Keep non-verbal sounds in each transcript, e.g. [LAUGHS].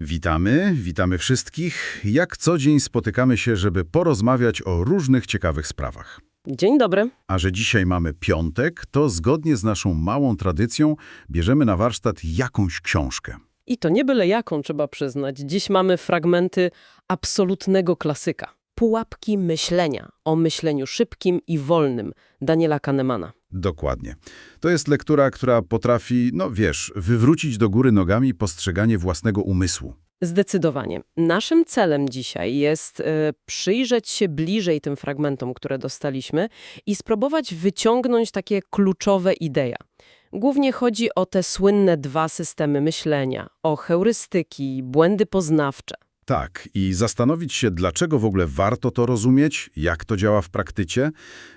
Witamy, witamy wszystkich. Jak co dzień spotykamy się, żeby porozmawiać o różnych ciekawych sprawach. Dzień dobry. A że dzisiaj mamy piątek, to zgodnie z naszą małą tradycją bierzemy na warsztat jakąś książkę. I to nie byle jaką, trzeba przyznać. Dziś mamy fragmenty absolutnego klasyka. Pułapki myślenia o myśleniu szybkim i wolnym Daniela Kahnemana. Dokładnie. To jest lektura, która potrafi, no wiesz, wywrócić do góry nogami postrzeganie własnego umysłu. Zdecydowanie. Naszym celem dzisiaj jest e, przyjrzeć się bliżej tym fragmentom, które dostaliśmy i spróbować wyciągnąć takie kluczowe idee. Głównie chodzi o te słynne dwa systemy myślenia, o heurystyki, błędy poznawcze. Tak, i zastanowić się, dlaczego w ogóle warto to rozumieć, jak to działa w praktyce,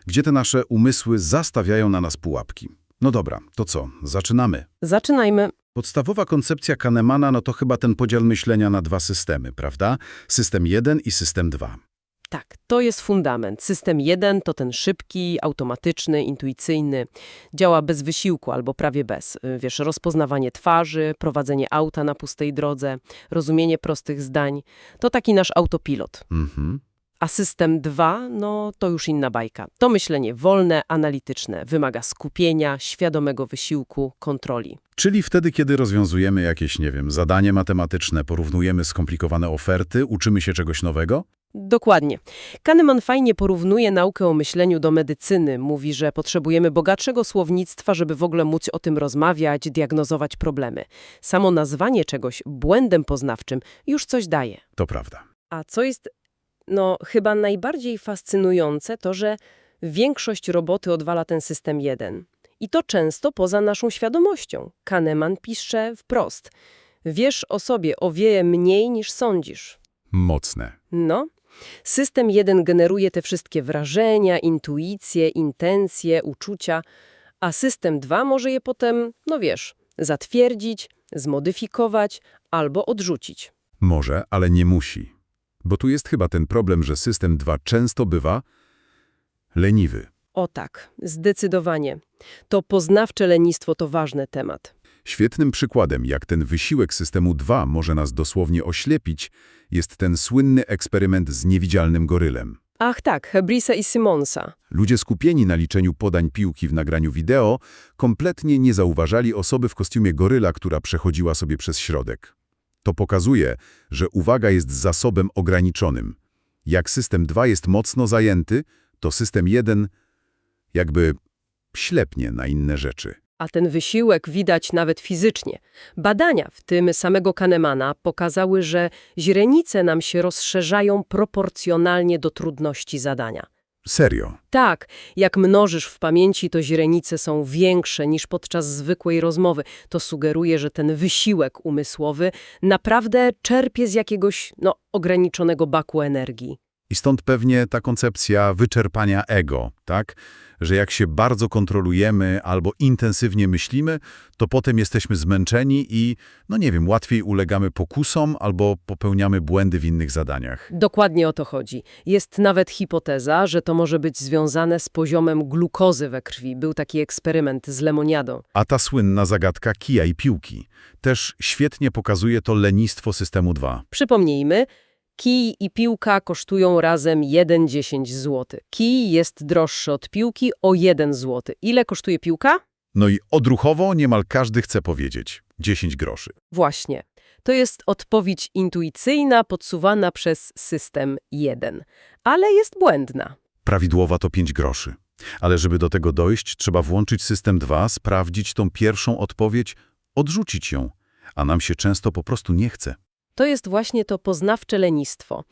gdzie te nasze umysły zastawiają na nas pułapki. No dobra, to co, zaczynamy. Zaczynajmy. Podstawowa koncepcja Kahnemana no to chyba ten podział myślenia na dwa systemy, prawda? System 1 i system 2. Tak, to jest fundament. System 1 to ten szybki, automatyczny, intuicyjny. Działa bez wysiłku albo prawie bez. Wiesz, rozpoznawanie twarzy, prowadzenie auta na pustej drodze, rozumienie prostych zdań. To taki nasz autopilot. Mhm. A system 2, no to już inna bajka. To myślenie wolne, analityczne. Wymaga skupienia, świadomego wysiłku, kontroli. Czyli wtedy, kiedy rozwiązujemy jakieś, nie wiem, zadanie matematyczne, porównujemy skomplikowane oferty, uczymy się czegoś nowego? Dokładnie. Kahneman fajnie porównuje naukę o myśleniu do medycyny. Mówi, że potrzebujemy bogatszego słownictwa, żeby w ogóle móc o tym rozmawiać, diagnozować problemy. Samo nazwanie czegoś błędem poznawczym już coś daje. To prawda. A co jest, no, chyba najbardziej fascynujące, to że większość roboty odwala ten system jeden. I to często poza naszą świadomością. Kahneman pisze wprost. Wiesz o sobie o wiele mniej niż sądzisz. Mocne. No. System jeden generuje te wszystkie wrażenia, intuicje, intencje, uczucia, a system dwa może je potem, no wiesz, zatwierdzić, zmodyfikować albo odrzucić. Może, ale nie musi. Bo tu jest chyba ten problem, że system 2 często bywa leniwy. O tak, zdecydowanie. To poznawcze lenistwo to ważny temat. Świetnym przykładem, jak ten wysiłek systemu 2 może nas dosłownie oślepić, jest ten słynny eksperyment z niewidzialnym gorylem. Ach tak, Hebrisa i Simonsa. Ludzie skupieni na liczeniu podań piłki w nagraniu wideo kompletnie nie zauważali osoby w kostiumie goryla, która przechodziła sobie przez środek. To pokazuje, że uwaga jest zasobem ograniczonym. Jak system 2 jest mocno zajęty, to system 1 jakby ślepnie na inne rzeczy. A ten wysiłek widać nawet fizycznie. Badania, w tym samego Kahnemana, pokazały, że źrenice nam się rozszerzają proporcjonalnie do trudności zadania. Serio. Tak, jak mnożysz w pamięci, to źrenice są większe niż podczas zwykłej rozmowy. To sugeruje, że ten wysiłek umysłowy naprawdę czerpie z jakiegoś, no, ograniczonego baku energii. I stąd pewnie ta koncepcja wyczerpania ego, tak? Że jak się bardzo kontrolujemy albo intensywnie myślimy, to potem jesteśmy zmęczeni i, no nie wiem, łatwiej ulegamy pokusom albo popełniamy błędy w innych zadaniach. Dokładnie o to chodzi. Jest nawet hipoteza, że to może być związane z poziomem glukozy we krwi. Był taki eksperyment z lemoniadą. A ta słynna zagadka kija i piłki też świetnie pokazuje to lenistwo systemu 2. Przypomnijmy, kij i piłka kosztują razem 1,10 zł. Kij jest droższy od piłki o 1 zł. Ile kosztuje piłka? No i odruchowo niemal każdy chce powiedzieć 10 groszy. Właśnie. To jest odpowiedź intuicyjna podsuwana przez system 1, ale jest błędna. Prawidłowa to 5 groszy. Ale żeby do tego dojść, trzeba włączyć system 2, sprawdzić tą pierwszą odpowiedź, odrzucić ją. A nam się często po prostu nie chce. To jest właśnie to poznawcze lenistwo.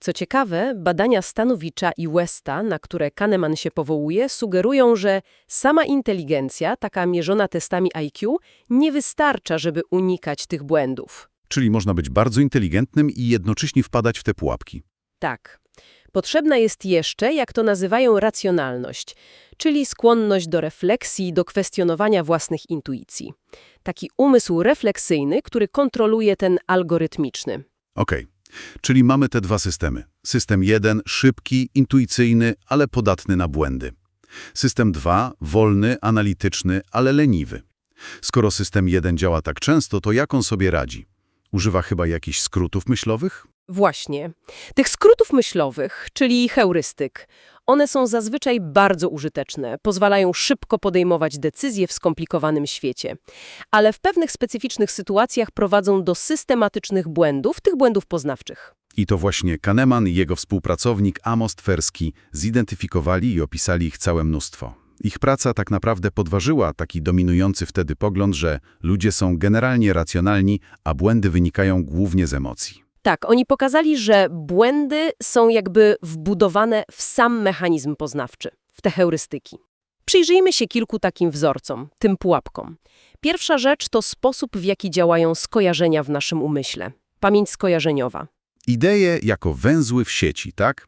Co ciekawe, badania Stanowicza i Westa, na które Kahneman się powołuje, sugerują, że sama inteligencja, taka mierzona testami IQ, nie wystarcza, żeby unikać tych błędów. Czyli można być bardzo inteligentnym i jednocześnie wpadać w te pułapki. Tak. Potrzebna jest jeszcze, jak to nazywają, racjonalność, czyli skłonność do refleksji, do kwestionowania własnych intuicji. Taki umysł refleksyjny, który kontroluje ten algorytmiczny. Okej, czyli mamy te dwa systemy. System 1 szybki, intuicyjny, ale podatny na błędy. System 2 wolny, analityczny, ale leniwy. Skoro system 1 działa tak często, to jak on sobie radzi? Używa chyba jakichś skrótów myślowych? Właśnie. Tych skrótów myślowych, czyli heurystyk, one są zazwyczaj bardzo użyteczne, pozwalają szybko podejmować decyzje w skomplikowanym świecie, ale w pewnych specyficznych sytuacjach prowadzą do systematycznych błędów, tych błędów poznawczych. I to właśnie Kahneman i jego współpracownik Amos Tversky zidentyfikowali i opisali ich całe mnóstwo. Ich praca tak naprawdę podważyła taki dominujący wtedy pogląd, że ludzie są generalnie racjonalni, a błędy wynikają głównie z emocji. Tak, oni pokazali, że błędy są jakby wbudowane w sam mechanizm poznawczy, w te heurystyki. Przyjrzyjmy się kilku takim wzorcom, tym pułapkom. Pierwsza rzecz to sposób, w jaki działają skojarzenia w naszym umyśle. Pamięć skojarzeniowa. Idee jako węzły w sieci, tak?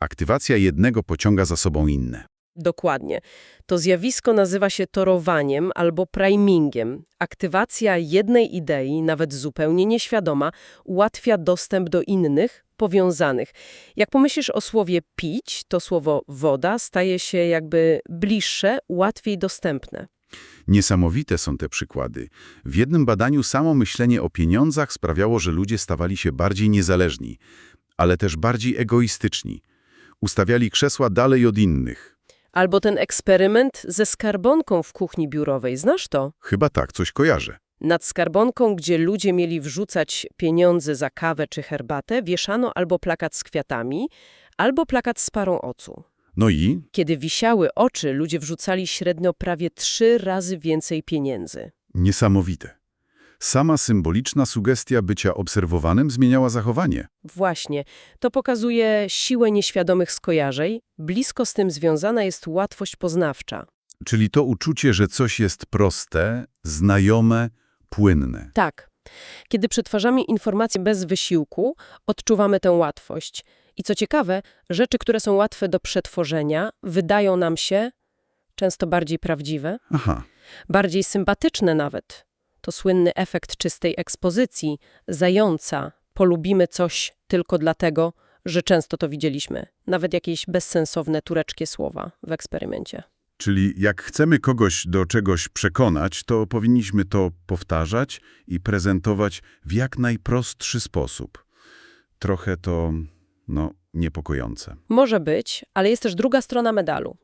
Aktywacja jednego pociąga za sobą inne. Dokładnie. To zjawisko nazywa się torowaniem albo primingiem. Aktywacja jednej idei, nawet zupełnie nieświadoma, ułatwia dostęp do innych, powiązanych. Jak pomyślisz o słowie pić, to słowo woda staje się jakby bliższe, łatwiej dostępne. Niesamowite są te przykłady. W jednym badaniu samo myślenie o pieniądzach sprawiało, że ludzie stawali się bardziej niezależni, ale też bardziej egoistyczni. Ustawiali krzesła dalej od innych. Albo ten eksperyment ze skarbonką w kuchni biurowej. Znasz to? Chyba tak, coś kojarzę. Nad skarbonką, gdzie ludzie mieli wrzucać pieniądze za kawę czy herbatę, wieszano albo plakat z kwiatami, albo plakat z parą oczu. No i? Kiedy wisiały oczy, ludzie wrzucali średnio prawie trzy razy więcej pieniędzy. Niesamowite. Sama symboliczna sugestia bycia obserwowanym zmieniała zachowanie. Właśnie, to pokazuje siłę nieświadomych skojarzeń. Blisko z tym związana jest łatwość poznawcza. Czyli to uczucie, że coś jest proste, znajome, płynne. Tak. Kiedy przetwarzamy informacje bez wysiłku, odczuwamy tę łatwość. I co ciekawe, rzeczy, które są łatwe do przetworzenia, wydają nam się często bardziej prawdziwe, Aha, bardziej sympatyczne nawet. To słynny efekt czystej ekspozycji, zająca. Polubimy coś tylko dlatego, że często to widzieliśmy. Nawet jakieś bezsensowne tureckie słowa w eksperymencie. czyli jak chcemy kogoś do czegoś przekonać, to powinniśmy to powtarzać i prezentować w jak najprostszy sposób. Trochę to, no, niepokojące. Może być, ale jest też druga strona medalu.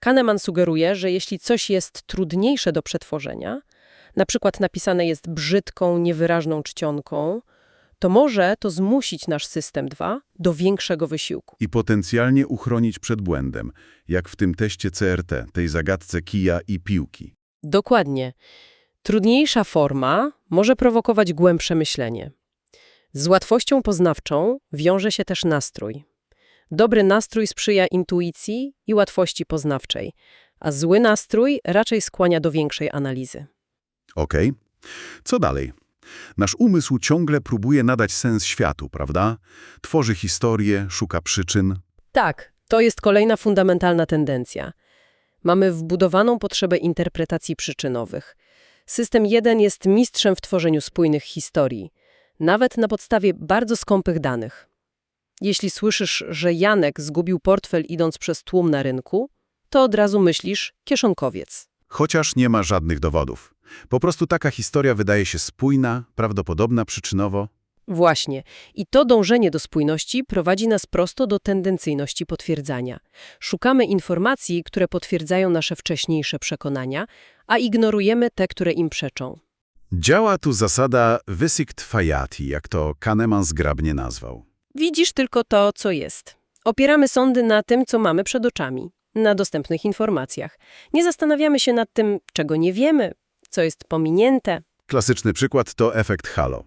Kahneman sugeruje, że jeśli coś jest trudniejsze do przetworzenia, na przykład napisane jest brzydką, niewyraźną czcionką, to może to zmusić nasz system 2 do większego wysiłku. I potencjalnie uchronić przed błędem, jak w tym teście CRT, tej zagadce kija i piłki. Dokładnie. Trudniejsza forma może prowokować głębsze myślenie. Z łatwością poznawczą wiąże się też nastrój. Dobry nastrój sprzyja intuicji i łatwości poznawczej, a zły nastrój raczej skłania do większej analizy. Okej. Co dalej? Nasz umysł ciągle próbuje nadać sens światu, prawda? Tworzy historię, szuka przyczyn. Tak, to jest kolejna fundamentalna tendencja. Mamy wbudowaną potrzebę interpretacji przyczynowych. System 1 jest mistrzem w tworzeniu spójnych historii, nawet na podstawie bardzo skąpych danych. Jeśli słyszysz, że Janek zgubił portfel idąc przez tłum na rynku, to od razu myślisz kieszonkowiec. Chociaż nie ma żadnych dowodów. Po prostu taka historia wydaje się spójna, prawdopodobna przyczynowo. Właśnie. I to dążenie do spójności prowadzi nas prosto do tendencyjności potwierdzania. Szukamy informacji, które potwierdzają nasze wcześniejsze przekonania, a ignorujemy te, które im przeczą. Działa tu zasada wysikt fajati, jak to Kahneman zgrabnie nazwał. Widzisz tylko to, co jest. Opieramy sądy na tym, co mamy przed oczami, na dostępnych informacjach. Nie zastanawiamy się nad tym, czego nie wiemy, co jest pominięte. Klasyczny przykład to efekt halo.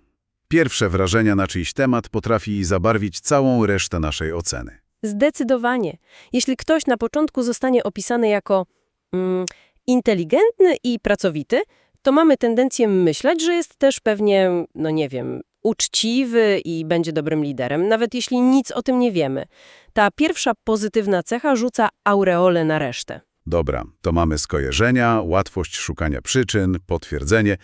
Pierwsze wrażenia na czyjś temat potrafi zabarwić całą resztę naszej oceny. Zdecydowanie. Jeśli ktoś na początku zostanie opisany jako mm, inteligentny i pracowity, to mamy tendencję myśleć, że jest też pewnie, no nie wiem, uczciwy i będzie dobrym liderem, nawet jeśli nic o tym nie wiemy. Ta pierwsza pozytywna cecha rzuca aureolę na resztę. Dobra, to mamy skojarzenia, łatwość szukania przyczyn, potwierdzenie.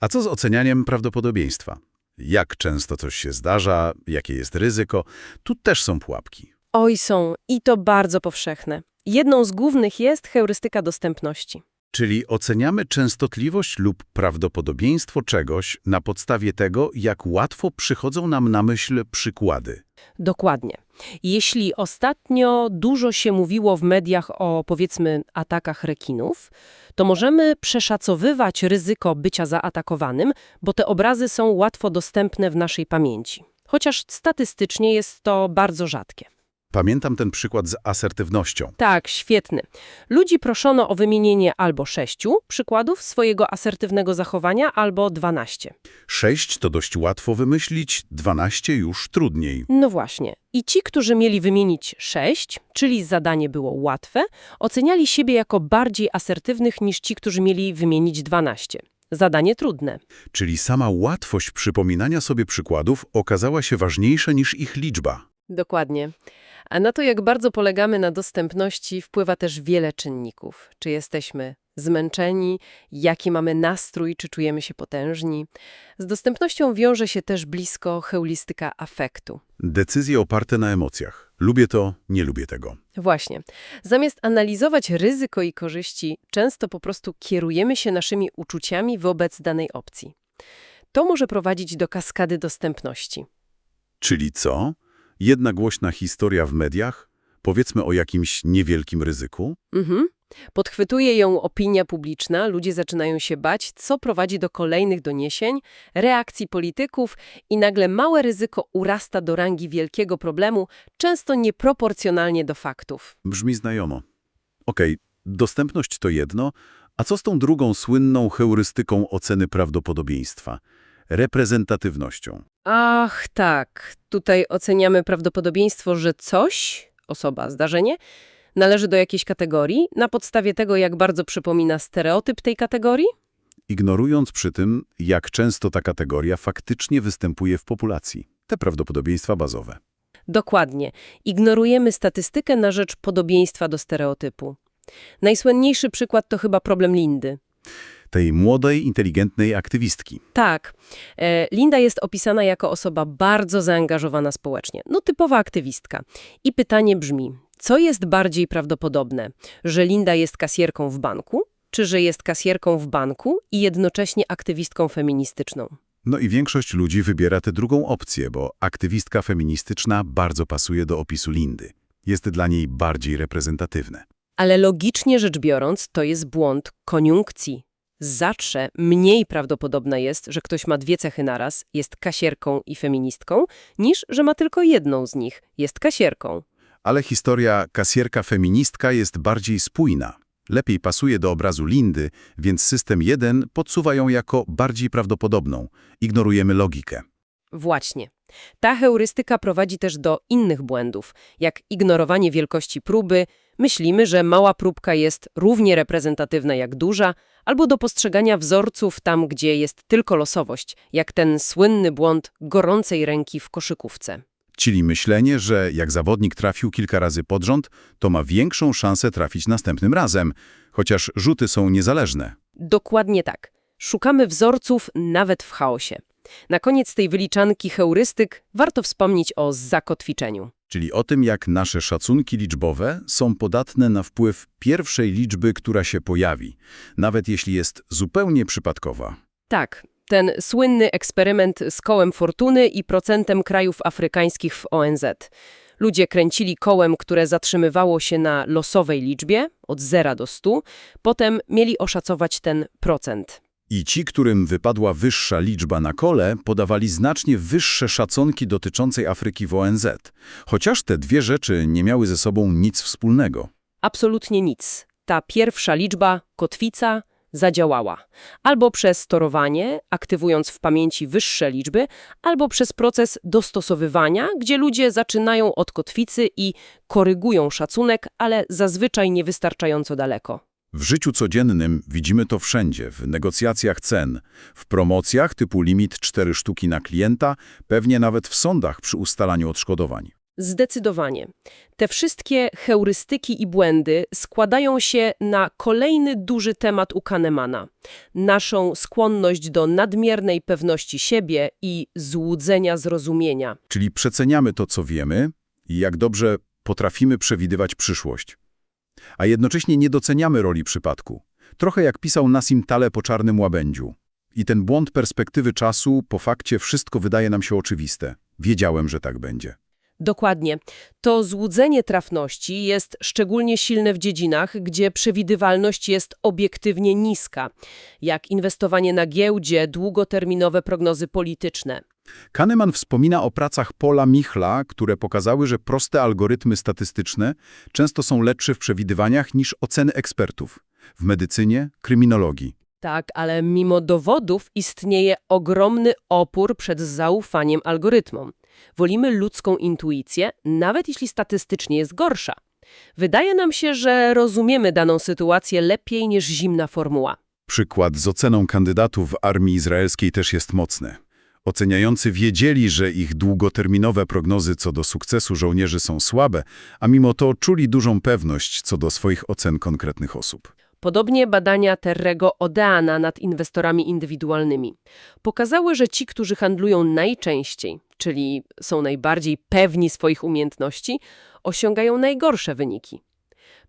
A co z ocenianiem prawdopodobieństwa? Jak często coś się zdarza, jakie jest ryzyko? Tu też są pułapki. Oj są, i to bardzo powszechne. Jedną z głównych jest heurystyka dostępności. Czyli oceniamy częstotliwość lub prawdopodobieństwo czegoś na podstawie tego, jak łatwo przychodzą nam na myśl przykłady. Dokładnie. Jeśli ostatnio dużo się mówiło w mediach o, powiedzmy, atakach rekinów, to możemy przeszacowywać ryzyko bycia zaatakowanym, bo te obrazy są łatwo dostępne w naszej pamięci. Chociaż statystycznie jest to bardzo rzadkie. Pamiętam ten przykład z asertywnością. Tak, świetny. Ludzi proszono o wymienienie albo sześciu przykładów swojego asertywnego zachowania, albo dwanaście. Sześć to dość łatwo wymyślić, dwanaście już trudniej. No właśnie. I ci, którzy mieli wymienić sześć, czyli zadanie było łatwe, oceniali siebie jako bardziej asertywnych niż ci, którzy mieli wymienić dwanaście. Zadanie trudne. Czyli sama łatwość przypominania sobie przykładów okazała się ważniejsza niż ich liczba. Dokładnie. A na to, jak bardzo polegamy na dostępności, wpływa też wiele czynników. Czy jesteśmy zmęczeni, jaki mamy nastrój, czy czujemy się potężni. Z dostępnością wiąże się też blisko heulistyka afektu. Decyzje oparte na emocjach. Lubię to, nie lubię tego. Właśnie. Zamiast analizować ryzyko i korzyści, często po prostu kierujemy się naszymi uczuciami wobec danej opcji. To może prowadzić do kaskady dostępności. Czyli co? Jedna głośna historia w mediach? Powiedzmy o jakimś niewielkim ryzyku? Mhm. Podchwytuje ją opinia publiczna, ludzie zaczynają się bać, co prowadzi do kolejnych doniesień, reakcji polityków i nagle małe ryzyko urasta do rangi wielkiego problemu, często nieproporcjonalnie do faktów. Brzmi znajomo. Okej, dostępność to jedno, a co z tą drugą słynną heurystyką oceny prawdopodobieństwa? Reprezentatywnością. Ach, tak. Tutaj oceniamy prawdopodobieństwo, że coś, osoba, zdarzenie, należy do jakiejś kategorii na podstawie tego, jak bardzo przypomina stereotyp tej kategorii? Ignorując przy tym, jak często ta kategoria faktycznie występuje w populacji. Te prawdopodobieństwa bazowe. Dokładnie. Ignorujemy statystykę na rzecz podobieństwa do stereotypu. Najsłynniejszy przykład to chyba problem Lindy. Tej młodej, inteligentnej aktywistki. Tak, e, Linda jest opisana jako osoba bardzo zaangażowana społecznie. No typowa aktywistka. I pytanie brzmi, co jest bardziej prawdopodobne? Że Linda jest kasjerką w banku, czy że jest kasjerką w banku i jednocześnie aktywistką feministyczną? No i większość ludzi wybiera tę drugą opcję, bo aktywistka feministyczna bardzo pasuje do opisu Lindy. Jest dla niej bardziej reprezentatywne. Ale logicznie rzecz biorąc, to jest błąd koniunkcji. Zawsze mniej prawdopodobne jest, że ktoś ma dwie cechy naraz, jest kasierką i feministką, niż że ma tylko jedną z nich, jest kasierką. Ale historia kasjerka-feministka jest bardziej spójna. Lepiej pasuje do obrazu Lindy, więc system 1 podsuwa ją jako bardziej prawdopodobną. Ignorujemy logikę. Właśnie. Ta heurystyka prowadzi też do innych błędów, jak ignorowanie wielkości próby, myślimy, że mała próbka jest równie reprezentatywna jak duża, albo do postrzegania wzorców tam, gdzie jest tylko losowość, jak ten słynny błąd gorącej ręki w koszykówce. Czyli myślenie, że jak zawodnik trafił kilka razy pod rząd, to ma większą szansę trafić następnym razem, chociaż rzuty są niezależne. Dokładnie tak. Szukamy wzorców nawet w chaosie. Na koniec tej wyliczanki heurystyk warto wspomnieć o zakotwiczeniu. Czyli o tym, jak nasze szacunki liczbowe są podatne na wpływ pierwszej liczby, która się pojawi, nawet jeśli jest zupełnie przypadkowa. Tak, ten słynny eksperyment z kołem fortuny i procentem krajów afrykańskich w ONZ. Ludzie kręcili kołem, które zatrzymywało się na losowej liczbie, od 0 do 100, potem mieli oszacować ten procent. I ci, którym wypadła wyższa liczba na kole, podawali znacznie wyższe szacunki dotyczącej Afryki w ONZ, chociaż te dwie rzeczy nie miały ze sobą nic wspólnego. Absolutnie nic. Ta pierwsza liczba, kotwica, zadziałała. Albo przez torowanie, aktywując w pamięci wyższe liczby, albo przez proces dostosowywania, gdzie ludzie zaczynają od kotwicy i korygują szacunek, ale zazwyczaj niewystarczająco daleko. W życiu codziennym widzimy to wszędzie, w negocjacjach cen, w promocjach typu limit 4 sztuki na klienta, pewnie nawet w sądach przy ustalaniu odszkodowań. Zdecydowanie. Te wszystkie heurystyki i błędy składają się na kolejny duży temat u Kahnemana. Naszą skłonność do nadmiernej pewności siebie i złudzenia zrozumienia. Czyli przeceniamy to, co wiemy i jak dobrze potrafimy przewidywać przyszłość. A jednocześnie nie doceniamy roli przypadku. Trochę jak pisał Nassim Taleb po czarnym łabędziu. I ten błąd perspektywy czasu, po fakcie wszystko wydaje nam się oczywiste. Wiedziałem, że tak będzie. Dokładnie. To złudzenie trafności jest szczególnie silne w dziedzinach, gdzie przewidywalność jest obiektywnie niska, jak inwestowanie na giełdzie, długoterminowe prognozy polityczne. Kahneman wspomina o pracach Paula Michla, które pokazały, że proste algorytmy statystyczne często są lepsze w przewidywaniach niż oceny ekspertów w medycynie, kryminologii. Tak, ale mimo dowodów istnieje ogromny opór przed zaufaniem algorytmom. Wolimy ludzką intuicję, nawet jeśli statystycznie jest gorsza. Wydaje nam się, że rozumiemy daną sytuację lepiej niż zimna formuła. Przykład z oceną kandydatów w armii izraelskiej też jest mocny. Oceniający wiedzieli, że ich długoterminowe prognozy co do sukcesu żołnierzy są słabe, a mimo to czuli dużą pewność co do swoich ocen konkretnych osób. Podobnie badania Terrego Odeana nad inwestorami indywidualnymi pokazały, że ci, którzy handlują najczęściej, czyli są najbardziej pewni swoich umiejętności, osiągają najgorsze wyniki.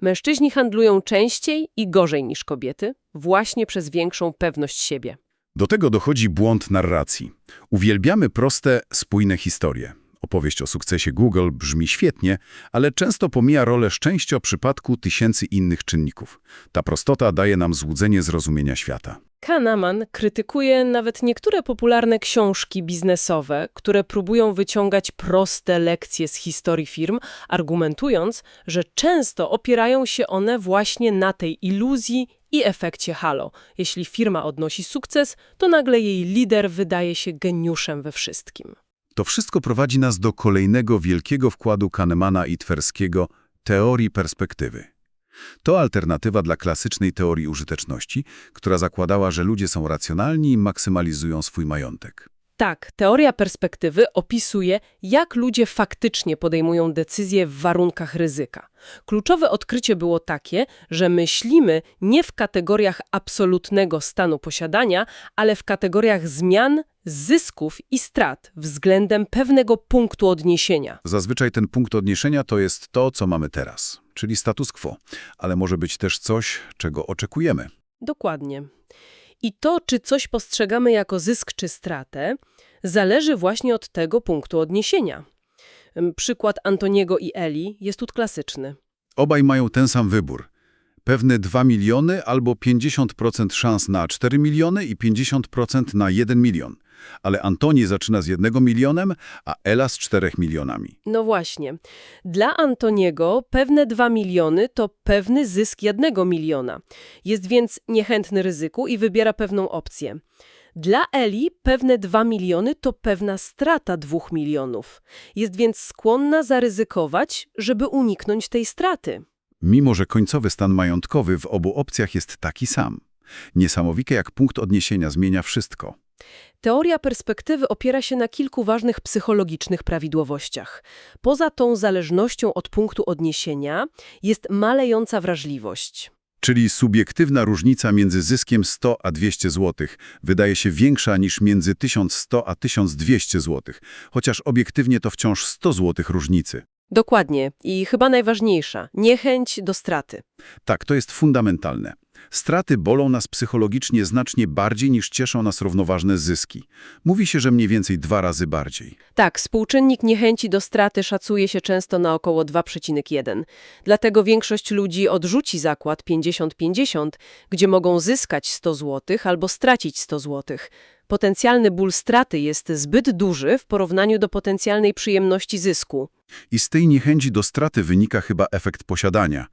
Mężczyźni handlują częściej i gorzej niż kobiety, właśnie przez większą pewność siebie. Do tego dochodzi błąd narracji. Uwielbiamy proste, spójne historie. Opowieść o sukcesie Google brzmi świetnie, ale często pomija rolę szczęścia przypadku tysięcy innych czynników. Ta prostota daje nam złudzenie zrozumienia świata. Kahneman krytykuje nawet niektóre popularne książki biznesowe, które próbują wyciągać proste lekcje z historii firm, argumentując, że często opierają się one właśnie na tej iluzji i efekcie halo. Jeśli firma odnosi sukces, to nagle jej lider wydaje się geniuszem we wszystkim. To wszystko prowadzi nas do kolejnego wielkiego wkładu Kahnemana i Twerskiego teorii perspektywy. To alternatywa dla klasycznej teorii użyteczności, która zakładała, że ludzie są racjonalni i maksymalizują swój majątek. Tak, teoria perspektywy opisuje, jak ludzie faktycznie podejmują decyzje w warunkach ryzyka. Kluczowe odkrycie było takie, że myślimy nie w kategoriach absolutnego stanu posiadania, ale w kategoriach zmian, zysków i strat względem pewnego punktu odniesienia. Zazwyczaj ten punkt odniesienia to jest to, co mamy teraz, czyli status quo, ale może być też coś, czego oczekujemy. Dokładnie. I to, czy coś postrzegamy jako zysk czy stratę, zależy właśnie od tego punktu odniesienia. Przykład Antoniego i Eli jest tu klasyczny. Obaj mają ten sam wybór. Pewne 2 miliony albo 50% szans na 4 miliony i 50% na 1 milion. Ale Antoni zaczyna z 1 milionem, a Ela z 4 milionami. No właśnie. Dla Antoniego pewne 2 miliony to pewny zysk jednego miliona. Jest więc niechętny ryzyku i wybiera pewną opcję. Dla Eli pewne 2 miliony to pewna strata 2 milionów. Jest więc skłonna zaryzykować, żeby uniknąć tej straty. Mimo, że końcowy stan majątkowy w obu opcjach jest taki sam. Niesamowite jak punkt odniesienia zmienia wszystko. Teoria perspektywy opiera się na kilku ważnych psychologicznych prawidłowościach. Poza tą zależnością od punktu odniesienia jest malejąca wrażliwość. Czyli subiektywna różnica między zyskiem 100 a 200 zł wydaje się większa niż między 1100 a 1200 zł, chociaż obiektywnie to wciąż 100 zł różnicy. Dokładnie. I chyba najważniejsza – niechęć do straty. Tak, to jest fundamentalne. Straty bolą nas psychologicznie znacznie bardziej niż cieszą nas równoważne zyski. Mówi się, że mniej więcej dwa razy bardziej. Tak, współczynnik niechęci do straty szacuje się często na około 2,1. Dlatego większość ludzi odrzuci zakład 50-50, gdzie mogą zyskać 100 zł albo stracić 100 zł. Potencjalny ból straty jest zbyt duży w porównaniu do potencjalnej przyjemności zysku. I z tej niechęci do straty wynika chyba efekt posiadania,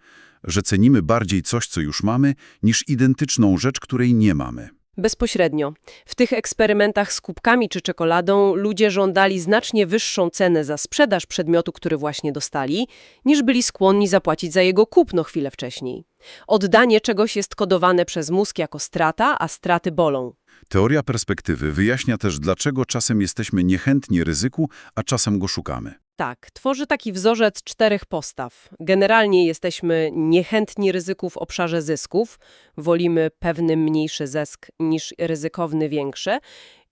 że cenimy bardziej coś, co już mamy, niż identyczną rzecz, której nie mamy. Bezpośrednio. W tych eksperymentach z kubkami czy czekoladą ludzie żądali znacznie wyższą cenę za sprzedaż przedmiotu, który właśnie dostali, niż byli skłonni zapłacić za jego kupno chwilę wcześniej. Oddanie czegoś jest kodowane przez mózg jako strata, a straty bolą. Teoria perspektywy wyjaśnia też, dlaczego czasem jesteśmy niechętni ryzyku, a czasem go szukamy. Tak, tworzy taki wzorzec czterech postaw. Generalnie jesteśmy niechętni ryzyku w obszarze zysków, wolimy pewny mniejszy zysk niż ryzykowny większy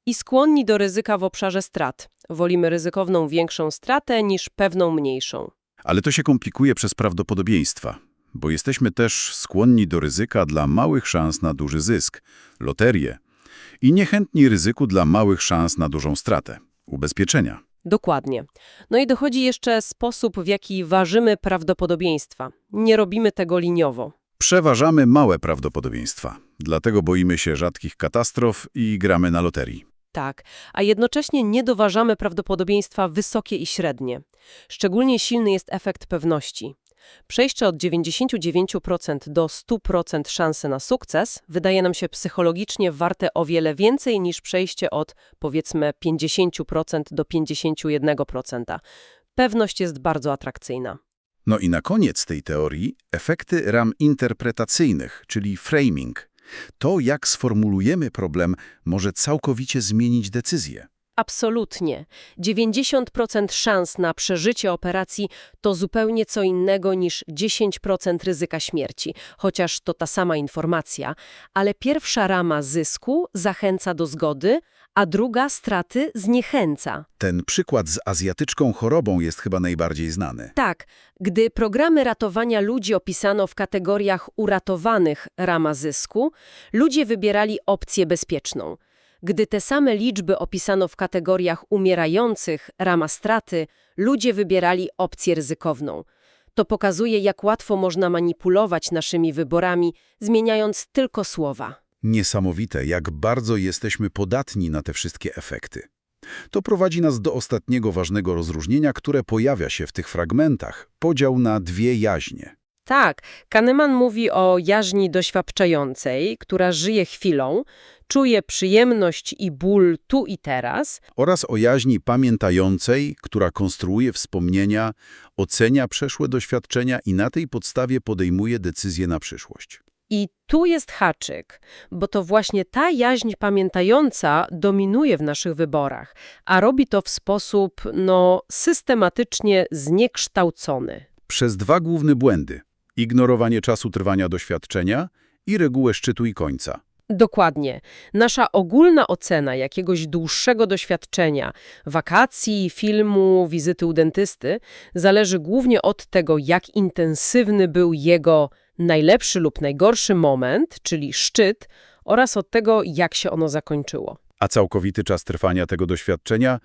i skłonni do ryzyka w obszarze strat. Wolimy ryzykowną większą stratę niż pewną mniejszą. Ale to się komplikuje przez prawdopodobieństwa. bo jesteśmy też skłonni do ryzyka dla małych szans na duży zysk, loterie, i niechętni ryzyku dla małych szans na dużą stratę, ubezpieczenia. Dokładnie. No i dochodzi jeszcze sposób, w jaki ważymy prawdopodobieństwa. Nie robimy tego liniowo. Przeważamy małe prawdopodobieństwa, dlatego boimy się rzadkich katastrof i gramy na loterii. Tak, a jednocześnie nie doważamy prawdopodobieństwa wysokie i średnie. Szczególnie silny jest efekt pewności. Przejście od 99% do 100% szansy na sukces wydaje nam się psychologicznie warte o wiele więcej niż przejście od powiedzmy 50% do 51%. Pewność jest bardzo atrakcyjna. No i na koniec tej teorii efekty ram interpretacyjnych, czyli framing. To, jak sformulujemy problem, może całkowicie zmienić decyzję. Absolutnie. 90% szans na przeżycie operacji to zupełnie co innego niż 10% ryzyka śmierci, chociaż to ta sama informacja, ale pierwsza rama zysku zachęca do zgody, a druga straty zniechęca. Ten przykład z azjatyczką chorobą jest chyba najbardziej znany. Tak, gdy programy ratowania ludzi opisano w kategoriach uratowanych rama zysku, ludzie wybierali opcję bezpieczną. Gdy te same liczby opisano w kategoriach umierających rama straty, ludzie wybierali opcję ryzykowną. To pokazuje, jak łatwo można manipulować naszymi wyborami, zmieniając tylko słowa. Niesamowite, jak bardzo jesteśmy podatni na te wszystkie efekty. To prowadzi nas do ostatniego ważnego rozróżnienia, które pojawia się w tych fragmentach. Podział na dwie jaźnie. Tak, Kahneman mówi o jaźni doświadczającej, która żyje chwilą, czuje przyjemność i ból tu i teraz, oraz o jaźni pamiętającej, która konstruuje wspomnienia, ocenia przeszłe doświadczenia i na tej podstawie podejmuje decyzje na przyszłość. I tu jest haczyk, bo to właśnie ta jaźń pamiętająca dominuje w naszych wyborach, a robi to w sposób, no, systematycznie zniekształcony. Przez dwa główne błędy – ignorowanie czasu trwania doświadczenia i regułę szczytu i końca. Dokładnie. Nasza ogólna ocena jakiegoś dłuższego doświadczenia, wakacji, filmu, wizyty u dentysty, zależy głównie od tego, jak intensywny był jego najlepszy lub najgorszy moment, czyli szczyt, oraz od tego, jak się ono zakończyło. A całkowity czas trwania tego doświadczenia?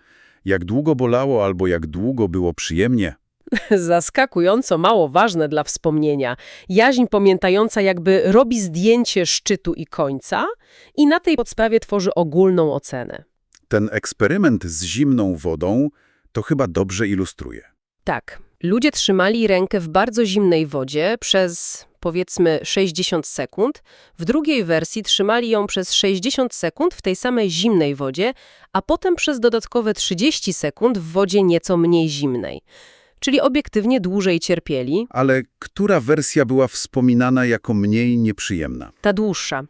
Jak długo bolało albo jak długo było przyjemnie? [LAUGHS] Zaskakująco mało ważne dla wspomnienia. Jaźń pamiętająca jakby robi zdjęcie szczytu i końca i na tej podstawie tworzy ogólną ocenę. Ten eksperyment z zimną wodą to chyba dobrze ilustruje. Tak, ludzie trzymali rękę w bardzo zimnej wodzie przez powiedzmy 60 sekund. W drugiej wersji trzymali ją przez 60 sekund w tej samej zimnej wodzie, a potem przez dodatkowe 30 sekund w wodzie nieco mniej zimnej. Czyli obiektywnie dłużej cierpieli, Ale która wersja była wspominana jako mniej nieprzyjemna? ta dłuższa,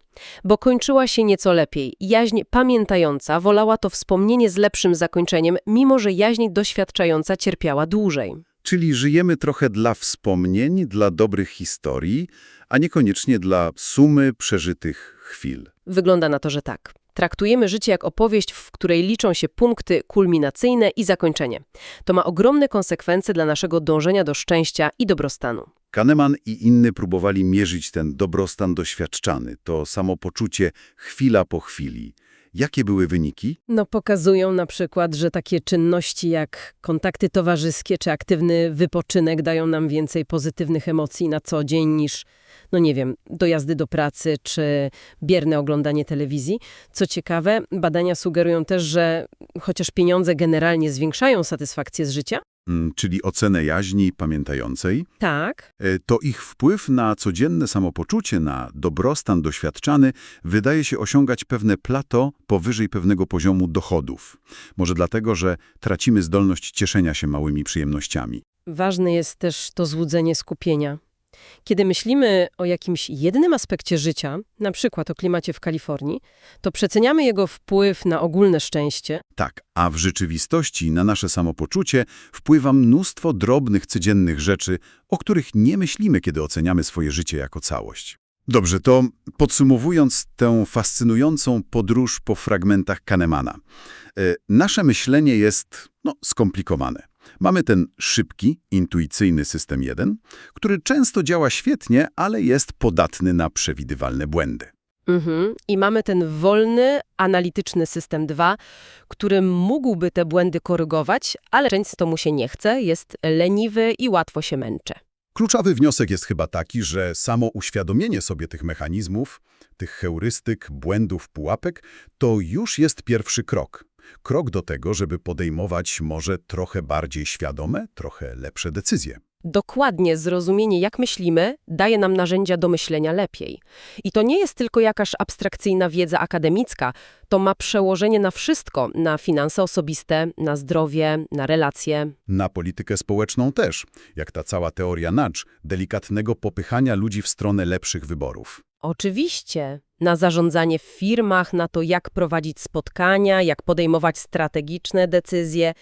bo kończyła się nieco lepiej. Jaźń pamiętająca wolała to wspomnienie z lepszym zakończeniem, mimo że jaźń doświadczająca cierpiała dłużej. Czyli żyjemy trochę dla wspomnień, dla dobrych historii, a niekoniecznie dla sumy przeżytych chwil. Wygląda na to, że tak. Traktujemy życie jak opowieść, w której liczą się punkty kulminacyjne i zakończenie. To ma ogromne konsekwencje dla naszego dążenia do szczęścia i dobrostanu. Kahneman i inni próbowali mierzyć ten dobrostan doświadczany, to samopoczucie chwila po chwili. Jakie były wyniki? No pokazują na przykład, że takie czynności jak kontakty towarzyskie czy aktywny wypoczynek dają nam więcej pozytywnych emocji na co dzień niż, no nie wiem, dojazdy do pracy czy bierne oglądanie telewizji. Co ciekawe, badania sugerują też, że chociaż pieniądze generalnie zwiększają satysfakcję z życia, czyli ocenę jaźni pamiętającej, tak, e, to ich wpływ na codzienne samopoczucie, na dobrostan doświadczany wydaje się osiągać pewne plato powyżej pewnego poziomu dochodów. Może dlatego, że tracimy zdolność cieszenia się małymi przyjemnościami. Ważne jest też to złudzenie skupienia. Kiedy myślimy o jakimś jednym aspekcie życia, na przykład o klimacie w Kalifornii, to przeceniamy jego wpływ na ogólne szczęście, Tak, a w rzeczywistości na nasze samopoczucie wpływa mnóstwo drobnych, codziennych rzeczy, o których nie myślimy, kiedy oceniamy swoje życie jako całość. Dobrze, to podsumowując tę fascynującą podróż po fragmentach Kahnemana. e, Nasze myślenie jest no, skomplikowane. Mamy ten szybki, intuicyjny system 1, który często działa świetnie, ale jest podatny na przewidywalne błędy. Mhm. I mamy ten wolny, analityczny system 2, który mógłby te błędy korygować, ale często mu się nie chce, jest leniwy i łatwo się męczy. Kluczowy wniosek jest chyba taki, że samo uświadomienie sobie tych mechanizmów, tych heurystyk, błędów, pułapek, to już jest pierwszy krok. Krok do tego, żeby podejmować może trochę bardziej świadome, trochę lepsze decyzje. Dokładnie zrozumienie, jak myślimy, daje nam narzędzia do myślenia lepiej. I to nie jest tylko jakaś abstrakcyjna wiedza akademicka, to ma przełożenie na wszystko, na finanse osobiste, na zdrowie, na relacje. Na politykę społeczną też, jak ta cała teoria nudge, delikatnego popychania ludzi w stronę lepszych wyborów. Oczywiście, na zarządzanie w firmach, na to, jak prowadzić spotkania, jak podejmować strategiczne decyzje.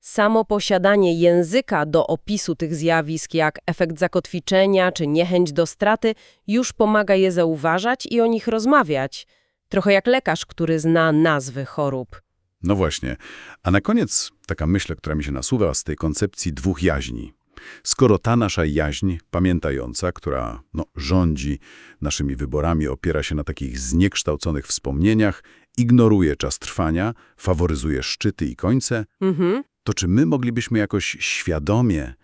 Samo posiadanie języka do opisu tych zjawisk, jak efekt zakotwiczenia czy niechęć do straty, już pomaga je zauważać i o nich rozmawiać. Trochę jak lekarz, który zna nazwy chorób. No właśnie. A na koniec taka myśl, która mi się nasuwa z tej koncepcji dwóch jaźni. Skoro ta nasza jaźń, pamiętająca, która no, rządzi naszymi wyborami, opiera się na takich zniekształconych wspomnieniach, ignoruje czas trwania, faworyzuje szczyty i końce, Mhm. to czy my moglibyśmy jakoś świadomie,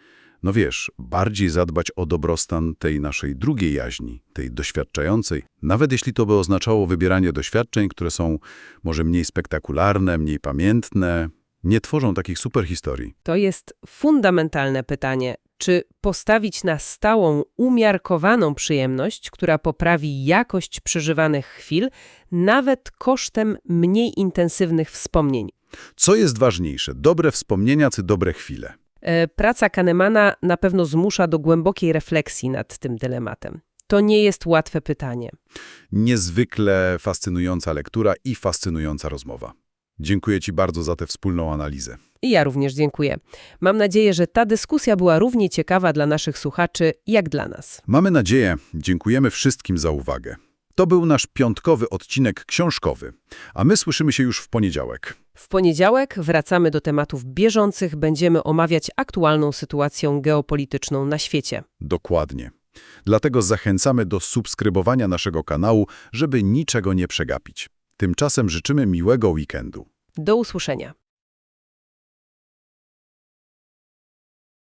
no wiesz, bardziej zadbać o dobrostan tej naszej drugiej jaźni, tej doświadczającej, nawet jeśli to by oznaczało wybieranie doświadczeń, które są może mniej spektakularne, mniej pamiętne, nie tworzą takich super historii. To jest fundamentalne pytanie. Czy postawić na stałą, umiarkowaną przyjemność, która poprawi jakość przeżywanych chwil, nawet kosztem mniej intensywnych wspomnień? Co jest ważniejsze, dobre wspomnienia czy dobre chwile? E, Praca Kahnemana na pewno zmusza do głębokiej refleksji nad tym dylematem. To nie jest łatwe pytanie. Niezwykle fascynująca lektura i fascynująca rozmowa. Dziękuję Ci bardzo za tę wspólną analizę. I ja również dziękuję. Mam nadzieję, że ta dyskusja była równie ciekawa dla naszych słuchaczy, jak dla nas. Mamy nadzieję, dziękujemy wszystkim za uwagę. To był nasz piątkowy odcinek książkowy, a my słyszymy się już w poniedziałek. W poniedziałek wracamy do tematów bieżących, będziemy omawiać aktualną sytuację geopolityczną na świecie. Dokładnie. Dlatego zachęcamy do subskrybowania naszego kanału, żeby niczego nie przegapić. Tymczasem życzymy miłego weekendu. Do usłyszenia.